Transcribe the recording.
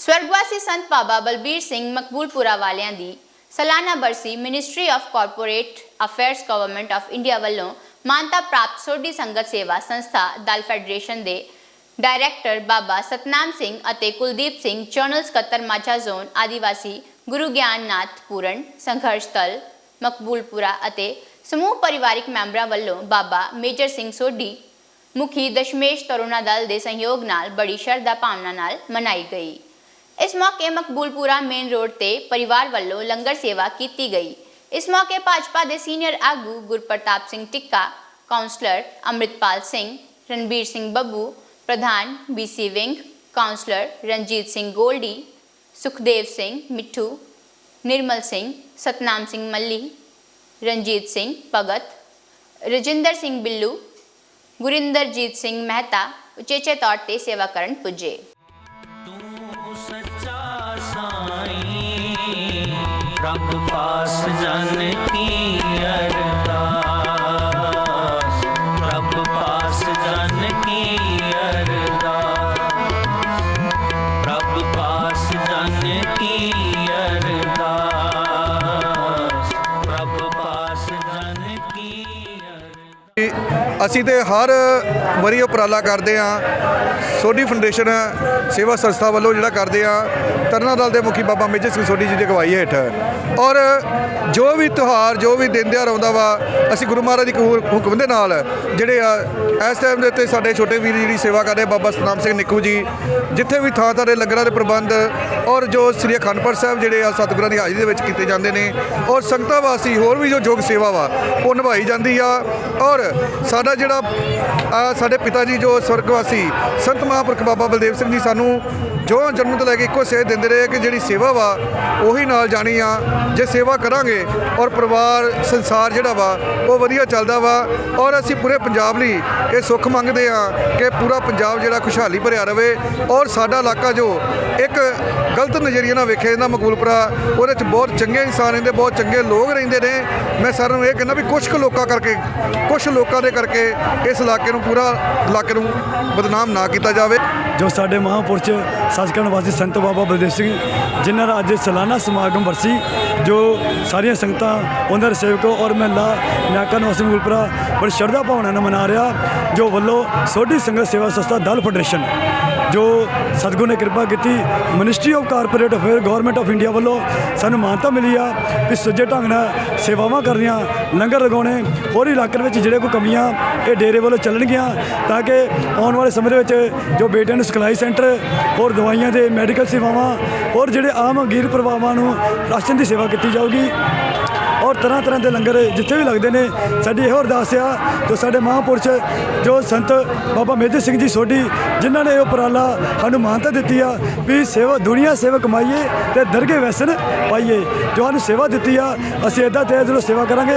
ਸਵਰਗਵਾਸੀ ਸੰਤ ਬਾਬਾ ਬਲਬੀਰ ਸਿੰਘ ਮਕਬੂਲਪੁਰਾ ਵਾਲਿਆਂ ਦੀ ਸਾਲਾਨਾ ਬਰਸੀ ministry of corporate affairs government of India ਵੱਲੋਂ ਮਾਨਤਾ ਪ੍ਰਾਪਤ ਸੋਢੀ ਸੰਗਤ ਸੇਵਾ ਸੰਸਥਾ ਦਲ ਫੈਡਰੇਸ਼ਨ ਦੇ ਡਾਇਰੈਕਟਰ ਬਾਬਾ ਸਤਨਾਮ ਸਿੰਘ ਅਤੇ ਕੁਲਦੀਪ ਸਿੰਘ ਜਨਰਲ ਸਕੱਤਰ ਮਾਝਾ ਜ਼ੋਨ ਆਦੀਵਾਸੀ ਗੁਰੂ ਗਿਆਨਨਾਥ ਪੂਰਨ ਸੰਘਰਸ਼ ਦਲ ਮਕਬੂਲਪੁਰਾ ਅਤੇ ਸਮੂਹ ਪਰਿਵਾਰਿਕ ਮੈਂਬਰਾਂ ਵੱਲੋਂ ਬਾਬਾ ਮੇਜਰ ਸਿੰਘ ਸੋਢੀ ਮੁਖੀ ਦਸ਼ਮੇਸ਼ ਤਰੁਣਾ ਦਲ ਦੇ ਸਹਿਯੋਗ ਨਾਲ ਬੜੀ ਸ਼ਰਧਾ ਭਾਵਨਾ ਨਾਲ ਮਨਾਈ ਗਈ। ਇਸ ਮੌਕੇ ਮਕਬੂਲਪੁਰਾ ਮੇਨ ਰੋਡ ਤੇ ਪਰਿਵਾਰ ਵੱਲੋਂ ਲੰਗਰ ਸੇਵਾ ਕੀਤੀ ਗਈ। ਇਸ ਮੌਕੇ ਭਾਜਪਾ ਦੇ ਸੀਨੀਅਰ ਆਗੂ ਗੁਰਪ੍ਰਤਾਪ ਸਿੰਘ ਟਿੱਕਾ ਕਾਉਂਸਲਰ ਅੰਮ੍ਰਿਤਪਾਲ ਸਿੰਘ, ਰਣਬੀਰ ਸਿੰਘ ਬੱਬੂ, ਪ੍ਰਧਾਨ BC wing councillor Ranjit Singh Goldy, Sukhdev Singh Mitthu, Nirmal Singh, Satnam Singh Malli, Ranjit Singh Bhagat, Rajinder Singh Billu, Gurinderjit Singh Mehta ਉਚੇਚੇ ਤੌਰ ਤੇ ਸੇਵਾ ਕਰਨ ਪੁੱਜੇ। ਰੱਬ ਪਾਸ ਜਨ ਕੀ ਅਰਦਾਸ ਅਸੀਂ ਤੇ ਹਰ ਵਾਰੀ ਉਪਰਾਲਾ ਕਰਦੇ ਆ ਸੋਢੀ ਫਾਊਂਡੇਸ਼ਨ ਸੇਵਾ ਸੰਸਥਾ ਵੱਲੋਂ ਜਿਹੜਾ ਕਰਦੇ ਆ ਤਰਨਾ ਦਲ ਦੇ ਮੁਖੀ ਬਾਬਾ ਮੇਜਰ ਸਿੰਘ ਸੋਢੀ ਜੀ ਦੀ ਅਗਵਾਈ ਹੇਠ। ਔਰ ਜੋ ਵੀ ਤਿਉਹਾਰ ਜੋ ਵੀ ਦਿਨ ਦਿਹਾੜ ਆਉਂਦਾ ਵਾ ਅਸੀਂ ਗੁਰੂ ਮਹਾਰਾਜ ਦੀ ਹੁਕਮ ਦੇ ਨਾਲ ਜਿਹੜੇ ਆ ਇਸ ਟਾਈਮ ਦੇ ਉੱਤੇ ਸਾਡੇ ਛੋਟੇ ਵੀਰ ਜਿਹੜੀ ਸੇਵਾ ਕਰਦੇ ਆ, ਬਾਬਾ ਸਤਨਾਮ ਸਿੰਘ ਨਿੱਕੂ ਜੀ ਜਿੱਥੇ ਵੀ ਥਾਂ ਥਾਂ ਦੇ ਲੰਗਰਾਂ ਦੇ ਪ੍ਰਬੰਧ ਔਰ ਜੋ ਸ੍ਰੀ ਅਖੰਡਪੁਰ ਸਾਹਿਬ ਜਿਹੜੇ ਆ ਸਤਿਗੁਰਾਂ ਦੀ ਹਾਜ਼ਰੀ ਦੇ ਵਿੱਚ ਕੀਤੇ ਜਾਂਦੇ ਨੇ। ਔਰ ਸੰਗਤਾਂ ਵਾਸੀ ਹੋਰ ਵੀ ਜੋ ਯੋਗ ਸੇਵਾ ਵਾ ਉਹ ਨਿਭਾਈ ਜਾਂਦੀ ਆ। ਔਰ ਸਾਡਾ ਜਿਹੜਾ ਆ ਸਾਡੇ ਪਿਤਾ ਜੀ ਜੋ ਸਵਰਗਵਾਸੀ ਸੰਤ ਮਹਾਂਪੁਰਖ ਬਾਬਾ ਬਲਦੇਵ ਸਿੰਘ ਜੀ ਸਾਨੂੰ ਜੋ ਜਨਮ ਤੋਂ ਲੈ ਕੇ ਇੱਕੋ ਸੇਧ ਦਿੰਦੇ ਰਹੇ ਕਿ ਜਿਹੜੀ ਸੇਵਾ ਵਾ, ਉਹੀ ਨਾਲ ਜਾਣੀ ਆ। ਜੇ ਸੇਵਾ ਕਰਾਂਗੇ ਔਰ ਪਰਿਵਾਰ, ਸੰਸਾਰ ਜਿਹੜਾ ਵਾ, ਉਹ ਵਧੀਆ ਚੱਲਦਾ ਵਾ। ਔਰ ਅਸੀਂ ਪੂਰੇ ਪੰਜਾਬ ਲਈ ਇਹ ਸੁੱਖ ਮੰਗਦੇ ਆ ਕਿ ਪੂਰਾ ਪੰਜਾਬ ਜਿਹੜਾ ਖੁਸ਼ਹਾਲੀ ਭਰਿਆ ਰਵੇ। ਔਰ ਸਾਡਾ ਇਲਾਕਾ ਜੋ ਇੱਕ ਗਲਤ ਨਜ਼ਰੀਏ ਨਾਲ ਵੇਖਿਆ ਜਾਂਦਾ ਮਕਬੂਲਪੁਰਾ, ਉਹਦੇ ਚ ਬਹੁਤ ਚੰਗੇ ਇਨਸਾਨ ਰਹਿੰਦੇ, ਬਹੁਤ ਚੰਗੇ ਲੋਕ ਰਹਿੰਦੇ ਨੇ। ਮੈਂ ਸਾਰਿਆਂ ਨੂੰ ਇਹ ਕਹਿੰਦਾ ਵੀ ਕੁਝ ਕੁ ਲੋਕਾਂ ਕਰਕੇ ਕੁਝ ਲੋਕਾਂ ਦੇ ਕਰਕੇ ਇਸ ਇਲਾਕੇ ਨੂੰ, ਪੂਰਾ ਇਲਾਕੇ ਨੂੰ ਬਦਨਾਮ ਨਾ ਕੀਤਾ ਜਾਵੇ। ਜੋ ਸਾਡੇ ਮਹਾਂਪੁਰਸ਼ ਸੱਚਖੰਡ ਵਾਸੀ ਸੰਤ ਬਾਬਾ ਬਲਦੇਵ ਸਿੰਘ ਜਿਨ੍ਹਾਂ ਦਾ ਅੱਜ ਸਾਲਾਨਾ ਸਮਾਗਮ ਵਰਸੀ ਜੋ ਸਾਰੀਆਂ ਸੰਗਤਾਂ, ਉਹਨਾਂ ਦੇ ਸੇਵਕ ਔਰ ਮਹਿਲਾ ਨਾਕਾ ਨਿਵਾਸੀ ਮੂਲਪੁਰਾ ਬੜੀ ਸ਼ਰਧਾ ਭਾਵਨਾ ਨਾਲ ਮਨਾ ਰਿਹਾ, ਜੋ ਵੱਲੋਂ ਸੋਢੀ ਸੰਗਤ ਸੇਵਾ ਸੰਸਥਾ ਦਲ ਫੈਡਰੇਸ਼ਨ ਜੋ ਸਤਿਗੁਰੂ ਨੇ ਕਿਰਪਾ ਕੀਤੀ ministry of corporate affair government of India ਵੱਲੋਂ ਸਾਨੂੰ ਮਾਨਤਾ ਮਿਲੀ ਆ ਕਿ ਸੁੱਜੇ ਢੰਗ ਨਾਲ ਸੇਵਾਵਾਂ ਕਰਨੀਆਂ ਲੰਗਰ ਲਗਾਉਣੇ, ਹੋਰ ਇਲਾਕੇ ਵਿੱਚ ਜਿਹੜੇ ਕੋਈ ਕਮੀਆਂ ਇਹ ਡੇਰੇ ਵੱਲੋਂ ਚੱਲਣਗੀਆਂ ਤਾਂ ਕਿ ਆਉਣ ਵਾਲੇ ਸਮੇਂ ਦੇ ਵਿੱਚ ਜੋ ਬੇਟਿਆਂ ਨੂੰ ਸਿਖਲਾਈ ਸੈਂਟਰ, ਹੋਰ ਦਵਾਈਆਂ ਦੇ ਮੈਡੀਕਲ ਸੇਵਾਵਾਂ, ਹੋਰ ਜਿਹੜੇ ਆਮ ਗਰੀਬ ਪਰਿਵਾਰਾਂ ਨੂੰ ਰਾਸ਼ਨ ਦੀ ਸੇਵਾ ਕੀਤੀ ਜਾਊਗੀ। ਔਰ ਤਰ੍ਹਾਂ ਤਰ੍ਹਾਂ ਦੇ ਲੰਗਰ ਜਿੱਥੇ ਵੀ ਲੱਗਦੇ ਨੇ, ਸਾਡੀ ਇਹੋ ਅਰਦਾਸ ਆ ਜੋ ਸਾਡੇ ਮਹਾਂਪੁਰਸ਼ ਜੋ ਸੰਤ ਬਾਬਾ ਮੇਜਰ ਸਿੰਘ ਜੀ ਸੋਢੀ, ਜਿਨ੍ਹਾਂ ਨੇ ਇਹ ਉਪਰਾਲਾ ਸਾਨੂੰ ਮਾਨਤਾ ਦਿੱਤੀ ਆ ਵੀ ਸੇਵਾ, ਦੁਨੀਆ ਸੇਵਾ ਕਮਾਈਏ ਤੇ ਦਰਗੇ ਵੈਸਨ ਪਾਈਏ। ਜੋ ਸਾਨੂੰ ਸੇਵਾ ਦਿੱਤੀ ਆ, ਅਸੀਂ ਇਦਾਂ ਤੇ ਜਦੋਂ ਸੇਵਾ ਕਰਾਂਗੇ